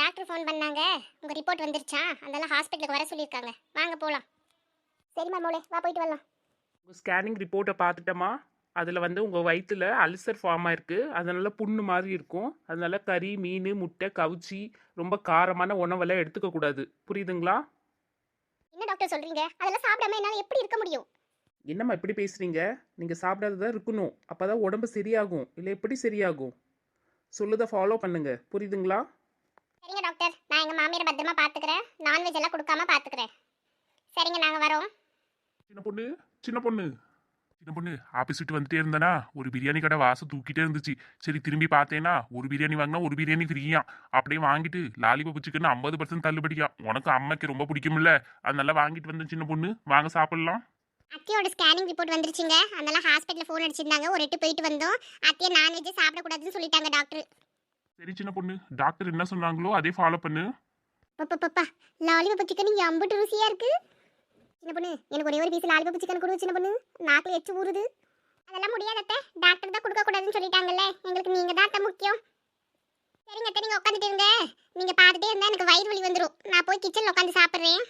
Doctor phone பண்ணாங்க. உங்கள் report வந்துருச்சா? அதனால ஹாஸ்பிட்டலுக்கு வர சொல்லியிருக்காங்க. வாங்க போகலாம் சரிம்மா மோளே வா போயிட்டு வரலாம். உங்கள் ஸ்கேனிங் ரிப்போர்ட்டை பார்த்துட்டோமா? அதில் வந்து உங்கள் வயித்துல அல்சர் ஃபார்ம் ஆயிருக்கு. அதனால புண்ணு மாதிரி இருக்கும். அதனால கறி மீன் முட்டை கவுச்சி ரொம்ப காரமான உணவெல்லாம் எடுத்துக்க கூடாது. புரியுதுங்களா? என்ன டாக்டர் சொல்கிறீங்க அதெல்லாம் சாப்பிடாம என்னால் எப்படி இருக்க முடியும்? என்னம்மா இப்படி பேசுறீங்க? நீங்கள் சாப்பிடாததான் இருக்கணும். அப்பதான் உடம்பு சரியாகும். இல்லை எப்படி சரியாகும்? சொல்லுதை ஃபாலோ பண்ணுங்க. புரியுதுங்களா சரிங்க டாக்டர் நான் எங்கள் மாமியாரை பத்திரமா பார்த்துக்கிறேன் நான்வெஜ் எல்லாம் கொடுக்காம பார்த்துக்கிறேன் சரிங்க நாங்கள் வரோம். சின்ன பொண்ணு சின்ன பொண்ணு. சின்ன பொண்ணு ஆபீஸ் விட்டு வந்துட்டே இருந்தனா ஒரு பிரியாணி கடை வாசம் தூக்கிட்டே இருந்துச்சு. சரி திரும்பி பார்த்தேன்னா ஒரு பிரியாணி வாங்கினா ஒரு பிரியாணி ஃப்ரீயா அப்படியே வாங்கிட்டு லாலிபப் சிக்கன் ஐம்பது பர்சன்ட் தள்ளுபடியா உனக்கு அம்மைக்கு ரொம்ப பிடிக்கும்ல. அதனால வாங்கிட்டு வந்தேன் சின்ன பொண்ணு. வாங்க சாப்பிடலாம். அத்தியோட ஸ்கேனிங் ரிப்போர்ட் வந்துருச்சுங்க. அதனால ஹாஸ்பிட்டலில் ஃபோன் அடிச்சிருந்தாங்க. ஒரு எட்டு போயிட்டு வந்தோம். அத்தியை நான்வெஜ் சாப்பிடக்கூடாதுன்னு சொல்லிட்டாங்க டாக்டர் சரி சின்ன பொண்ணு. டாக்டர் என்ன சொன்னாங்களோ அதே ஃபாலோ பண்ணு. பப்பா பப்பா லாலிபப் சிக்கன் எம்பட்டு ருசியாக இருக்குது சின்ன பொண்ணு எனக்கு ஒரே ஒரு பீஸ் லாலிபப் சிக்கன் கொடு சின்ன பொண்ணு. நாக்கில் எச்சு ஊறுது. அதெல்லாம் முடியாதத்த டாக்டர் தான் கொடுக்கக்கூடாதுன்னு சொல்லிட்டாங்கல்ல. எங்களுக்கு நீங்கள் தான் அத்தை முக்கியம். சரிங்க அத்தை நீங்கள் உட்காந்துட்டு இருங்க. நீங்கள் பார்த்துட்டே இருந்தால் எனக்கு வயிறு வலி வந்துடும் நான் போய் கிச்சனில் உட்காந்து சாப்பிட்றேன்.